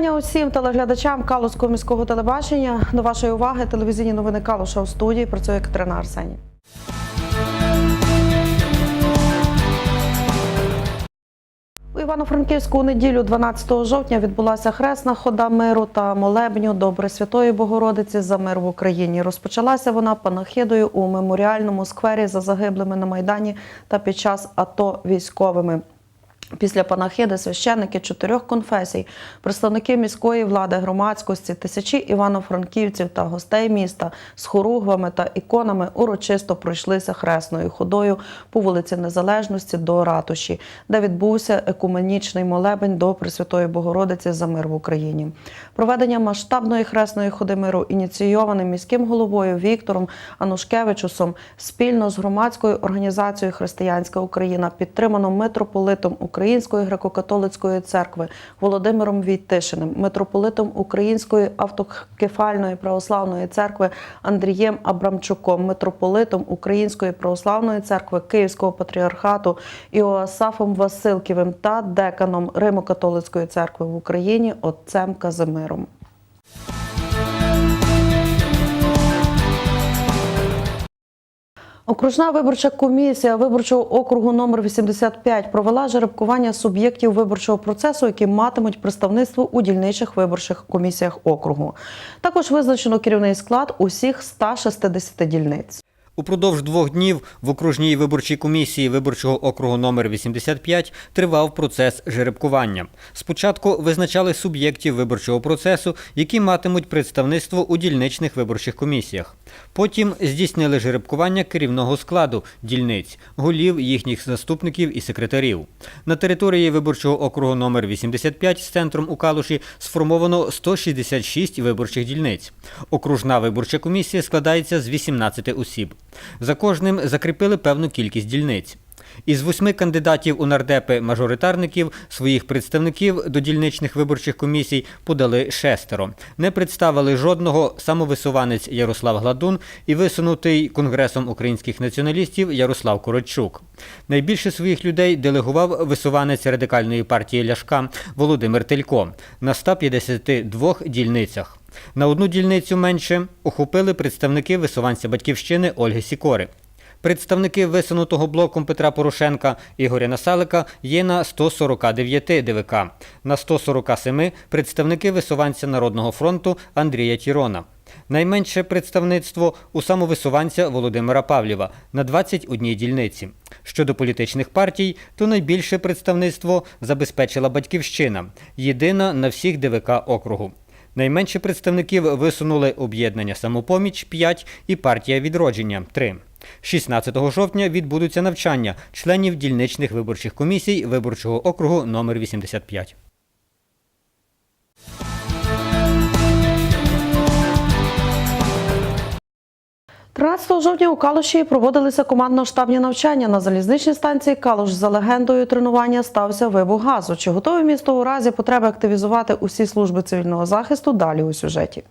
Вітання усім телеглядачам Калузького міського телебачення. До вашої уваги телевізійні новини Калуша у студії працює Катерина Арсені. У Івано-Франківську у неділю 12 жовтня відбулася хресна хода миру та молебню до Пресвятої Богородиці за мир в Україні. Розпочалася вона панахидою у меморіальному сквері за загиблими на майдані та під час АТО військовими. Після панахиди священники чотирьох конфесій, представники міської влади, громадськості, тисячі івано-франківців та гостей міста з хоругвами та іконами урочисто пройшлися хресною ходою по вулиці Незалежності до ратуші, де відбувся екуменічний молебень до Пресвятої Богородиці за мир в Україні. Проведення масштабної хресної ходи миру ініційоване міським головою Віктором Анушкевичусом спільно з громадською організацією Християнська Україна, підтримано митрополитом Української греко-католицької церкви Володимиром Війтишиним, митрополитом Української автокефальної православної церкви Андрієм Абрамчуком, митрополитом Української православної церкви Київського патріархату Іоасафом Василківим та деканом Римо-католицької церкви в Україні отцем Казимиром. Окружна виборча комісія виборчого округу номер 85 провела жеребкування суб'єктів виборчого процесу, які матимуть представництво у дільничих виборчих комісіях округу. Також визначено керівний склад усіх 160 дільниць. Упродовж двох днів в окружній виборчій комісії виборчого округу номер 85 тривав процес жеребкування. Спочатку визначали суб'єктів виборчого процесу, які матимуть представництво у дільничних виборчих комісіях. Потім здійснили жеребкування керівного складу дільниць, голів, їхніх заступників і секретарів. На території виборчого округу номер 85 з центром у Калуші сформовано 166 виборчих дільниць. Окружна виборча комісія складається з 18 осіб. За кожним закріпили певну кількість дільниць. Із восьми кандидатів у нардепи мажоритарників своїх представників до дільничних виборчих комісій подали шестеро. Не представили жодного самовисуванець Ярослав Гладун і висунутий Конгресом українських націоналістів Ярослав Коротчук. Найбільше своїх людей делегував висуванець радикальної партії Ляшка Володимир Телько на 152 дільницях. На одну дільницю менше охопили представники висуванця батьківщини Ольги Сікори. Представники висунутого блоком Петра Порошенка Ігоря Насалика є на 149 ДВК, на 147 представники висуванця Народного фронту Андрія Тірона. Найменше представництво у самовисуванця Володимира Павлєва на 21 дільниці. Щодо політичних партій, то найбільше представництво забезпечила Батьківщина, єдина на всіх ДВК округу. Найменше представників висунули об'єднання «Самопоміч» 5 і партія «Відродження» 3. 16 жовтня відбудуться навчання членів дільничних виборчих комісій виборчого округу номер 85. – 13 жовтня у Калуші проводилися командно-штабні навчання на залізничній станції Калуш. За легендою тренування стався вибух газу. Чи готове місто у разі потреби активізувати усі служби цивільного захисту? Далі у сюжеті.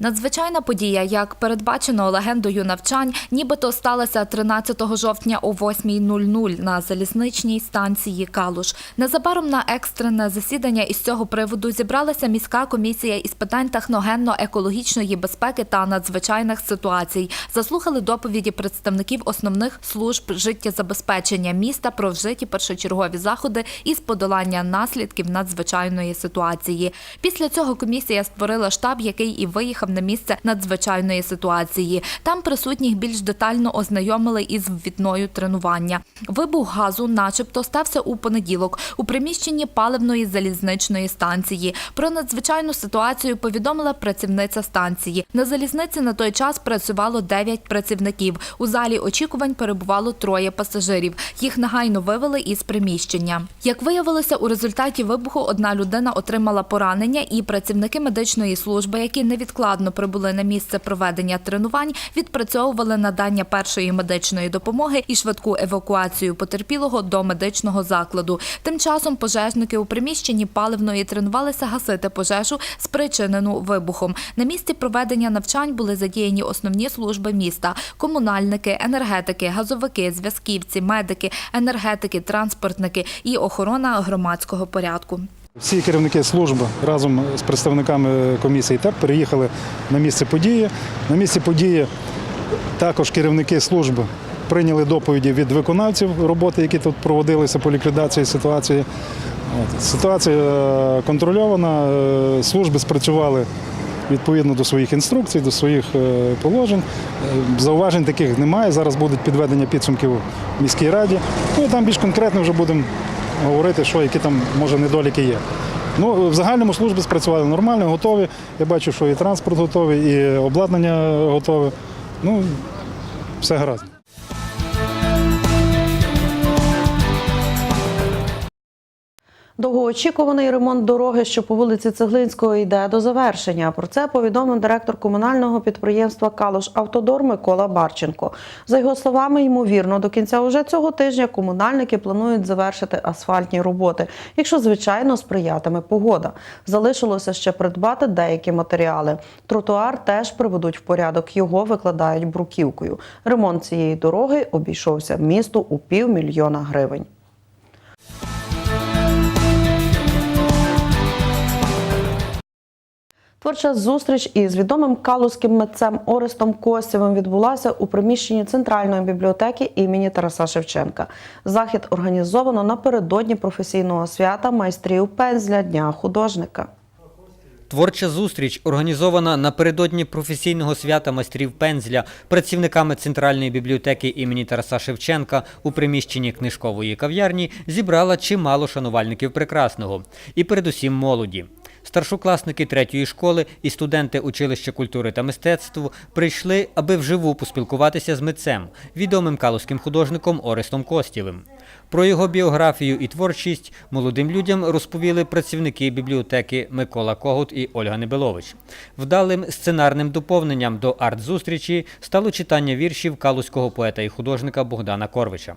Надзвичайна подія, як передбачено легендою навчань, нібито сталася 13 жовтня о 8.00 на залізничній станції Калуш. Незабаром на екстрене засідання із цього приводу зібралася міська комісія із питань техногенно-екологічної безпеки та надзвичайних ситуацій. Заслухали доповіді представників основних служб життєзабезпечення міста про вжиті першочергові заходи із подолання наслідків надзвичайної ситуації. Після цього комісія створила штаб, який і виїхав на місце надзвичайної ситуації. Там присутніх більш детально ознайомили із ввідною тренування. Вибух газу, начебто, стався у понеділок у приміщенні паливної залізничної станції. Про надзвичайну ситуацію повідомила працівниця станції. На залізниці на той час працювало 9 працівників. У залі очікувань перебувало троє пасажирів. Їх негайно вивели із приміщення. Як виявилося, у результаті вибуху одна людина отримала поранення, і працівники медичної служби, які невідкладно прибули на місце проведення тренувань, відпрацьовували надання першої медичної допомоги і швидку евакуацію потерпілого до медичного закладу. Тим часом пожежники у приміщенні паливної тренувалися гасити пожежу, спричинену вибухом. На місці проведення навчань були задіяні основні служби міста: комунальники, енергетики, газовики, зв'язківці, медики, енергетики, транспортники і охорона громадського порядку. Всі керівники служби разом з представниками комісії ТЕП переїхали на місце події. На місці події також керівники служби прийняли доповіді від виконавців роботи, які тут проводилися по ліквідації ситуації. Ситуація е, контрольована, е, служби спрацювали відповідно до своїх інструкцій, до своїх е, положень. Зауважень таких немає. Зараз будуть підведення підсумків в міській раді. Ну і там більш конкретно вже будемо говорити, що які там може недоліки є. Ну, в загальному служби спрацювали нормально, готові. Я бачу, що і транспорт готовий, і обладнання готове. Ну, все гаразд. Довгоочікуваний ремонт дороги, що по вулиці Цеглинського йде до завершення. Про це повідомив директор комунального підприємства Калуш Автодор Микола Барченко. За його словами, ймовірно, до кінця уже цього тижня комунальники планують завершити асфальтні роботи, якщо звичайно сприятиме погода. Залишилося ще придбати деякі матеріали. Тротуар теж приведуть в порядок. Його викладають бруківкою. Ремонт цієї дороги обійшовся місту у півмільйона гривень. Творча зустріч із відомим калузьким митцем Орестом Костєвим відбулася у приміщенні Центральної бібліотеки імені Тараса Шевченка. Захід організовано напередодні професійного свята майстрів пензля Дня художника. Творча зустріч, організована напередодні професійного свята майстрів пензля працівниками Центральної бібліотеки імені Тараса Шевченка у приміщенні книжкової кав'ярні, зібрала чимало шанувальників прекрасного і передусім молоді. Старшокласники третьої школи і студенти училища культури та мистецтв прийшли, аби вживу поспілкуватися з митцем, відомим калузьким художником Орестом Костєвим. Про його біографію і творчість молодим людям розповіли працівники бібліотеки Микола Когут і Ольга Небелович. Вдалим сценарним доповненням до арт-зустрічі стало читання віршів калузького поета і художника Богдана Корвича.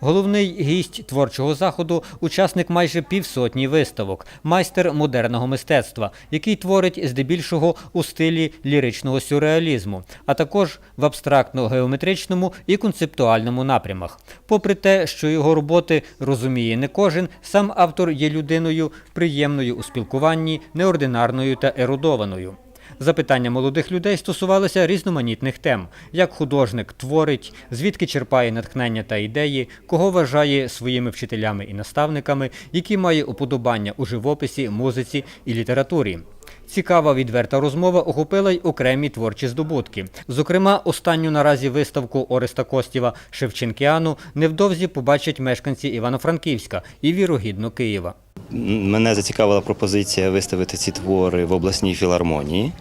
Головний гість творчого заходу учасник майже півсотні виставок, майстер модерного мистецтва, який творить здебільшого у стилі ліричного сюрреалізму, а також в абстрактно-геометричному і концептуальному напрямах. Попри те, що його роботи розуміє не кожен, сам автор є людиною приємною у спілкуванні, неординарною та ерудованою. Запитання молодих людей стосувалися різноманітних тем: як художник творить, звідки черпає натхнення та ідеї, кого вважає своїми вчителями і наставниками, які має уподобання у живописі, музиці і літературі. Цікава відверта розмова охопила й окремі творчі здобутки. Зокрема, останню наразі виставку Ореста Костєва Шевченкіану невдовзі побачать мешканці Івано-Франківська і вірогідно Києва. Мене зацікавила пропозиція виставити ці твори в обласній філармонії.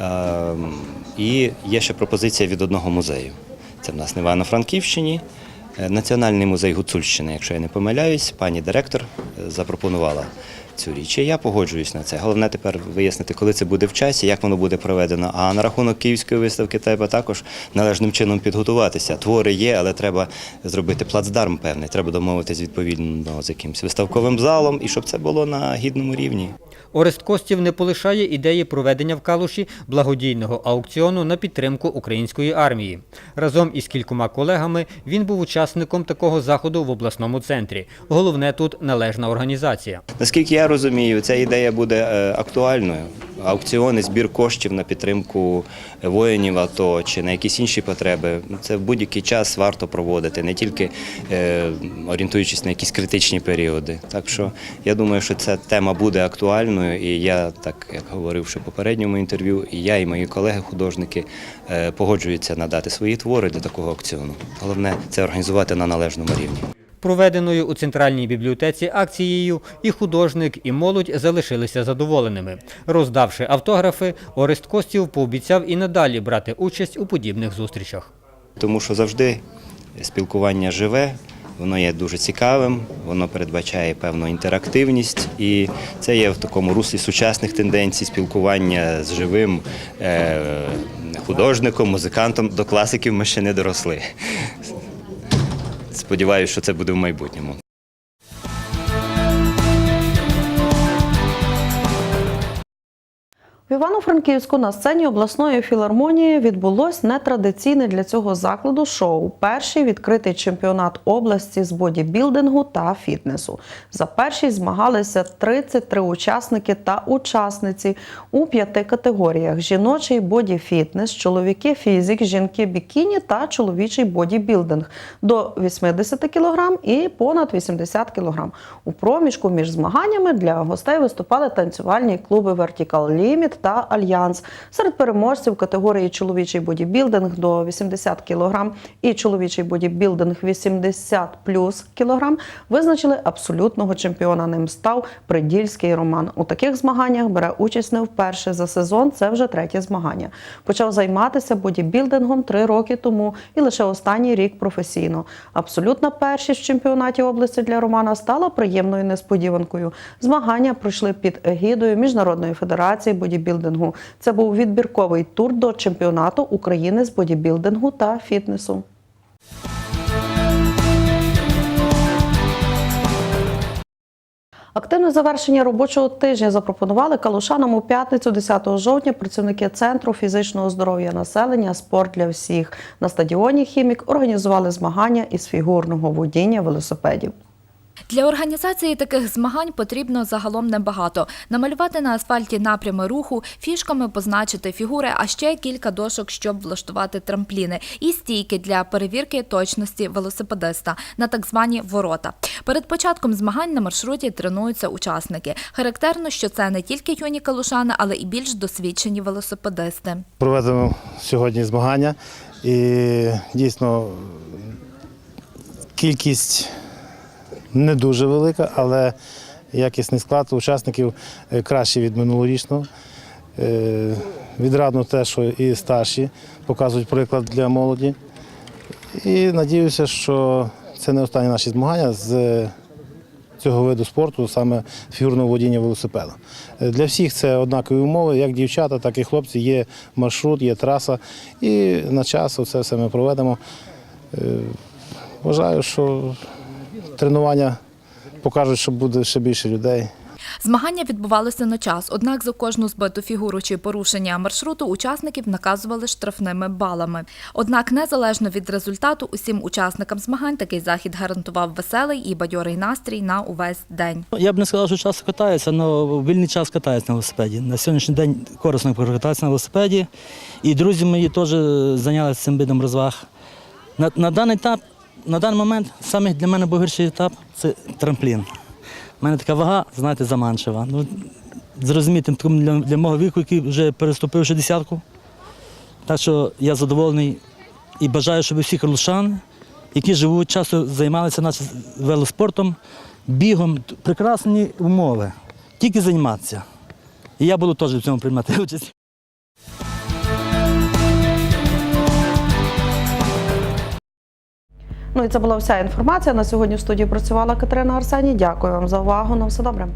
Ем, І є ще пропозиція від одного музею. Це в нас на Івано-Франківщині. Е, Національний музей Гуцульщини, якщо я не помиляюсь, пані директор е, запропонувала цю річ. Я погоджуюсь на це. Головне тепер вияснити, коли це буде в часі, як воно буде проведено. А на рахунок київської виставки треба також належним чином підготуватися. Твори є, але треба зробити плацдарм певний. Треба домовитись відповідно з якимось виставковим залом, і щоб це було на гідному рівні. Орест Костів не полишає ідеї проведення в Калуші благодійного аукціону на підтримку української армії. Разом із кількома колегами він був учасником такого заходу в обласному центрі. Головне тут належна організація. Наскільки я розумію, ця ідея буде е, актуальною. Аукціони, збір коштів на підтримку воїнів АТО чи на якісь інші потреби. Це в будь-який час варто проводити, не тільки е, орієнтуючись на якісь критичні періоди. Так що я думаю, що ця тема буде актуальною, і я, так як говорив ще в попередньому інтерв'ю, і я, і мої колеги-художники е, погоджуються надати свої твори для такого аукціону. Головне це організувати на належному рівні. Проведеною у центральній бібліотеці акцією і художник, і молодь залишилися задоволеними. Роздавши автографи, Орест Костів пообіцяв і надалі брати участь у подібних зустрічах. Тому що завжди спілкування живе, воно є дуже цікавим, воно передбачає певну інтерактивність, і це є в такому руслі сучасних тенденцій спілкування з живим е, художником, музикантом. До класиків ми ще не доросли. Сподіваюся, що це буде в майбутньому. В Івано-Франківську на сцені обласної філармонії відбулось нетрадиційне для цього закладу шоу. Перший відкритий чемпіонат області з бодібілдингу та фітнесу. За першість змагалися 33 учасники та учасниці у п'яти категоріях: жіночий боді-фітнес, чоловіки фізик, жінки бікіні та чоловічий бодібілдинг до 80 кг і понад 80 кг. У проміжку між змаганнями для гостей виступали танцювальні клуби Vertical Limit та Альянс. Серед переможців категорії чоловічий бодібілдинг до 80 кг і чоловічий бодібілдинг 80 плюс кг визначили абсолютного чемпіона. Ним став Придільський Роман. У таких змаганнях бере участь не вперше за сезон. Це вже третє змагання. Почав займатися бодібілдингом три роки тому і лише останній рік професійно. Абсолютна першість в чемпіонаті області для Романа стала приємною несподіванкою. Змагання пройшли під егідою Міжнародної федерації бодібілдингу. Це був відбірковий тур до чемпіонату України з бодібілдингу та фітнесу. Активне завершення робочого тижня запропонували калушанам у п'ятницю 10 жовтня працівники центру фізичного здоров'я населення Спорт для всіх на стадіоні Хімік організували змагання із фігурного водіння велосипедів. Для організації таких змагань потрібно загалом небагато. Намалювати на асфальті напрями руху, фішками позначити фігури, а ще кілька дошок, щоб влаштувати трампліни, і стійки для перевірки точності велосипедиста на так звані ворота. Перед початком змагань на маршруті тренуються учасники. Характерно, що це не тільки юні калушани, але і більш досвідчені велосипедисти. Проведемо сьогодні змагання і дійсно кількість не дуже велика, але якісний склад учасників е, кращий від минулорічного. Е, Відрадно те, що і старші показують приклад для молоді. І надіюся, що це не останні наші змагання з цього виду спорту, саме фігурного водіння велосипеда. Е, Для всіх це однакові умови, як дівчата, так і хлопці. Є маршрут, є траса. І на час це все ми проведемо. Е, Вважаю, що тренування покажуть, що буде ще більше людей. Змагання відбувалося на час, однак за кожну збиту фігуру чи порушення маршруту учасників наказували штрафними балами. Однак, незалежно від результату, усім учасникам змагань такий захід гарантував веселий і бадьорий настрій на увесь день. Ну, Я б не сказав, що часто катаюся, але в вільний час катаюся на велосипеді. На сьогоднішній день корисно покататися на велосипеді. І друзі мої теж зайнялися цим видом розваг. На, на даний етап, на даний момент, саме для мене був етап це трамплін. У мене така вага, знаєте, заманчива. Ну, зрозуміти для, для мого віку, який вже переступив 60-ку. Так що я задоволений і бажаю, щоб всі карлушани, які живуть, часто займалися нашим велоспортом, бігом, прекрасні умови. Тільки займатися. І я буду теж в цьому приймати участь. Ну і це була вся інформація. На сьогодні в студії працювала Катерина Арсені. Дякую вам за увагу. На все добре.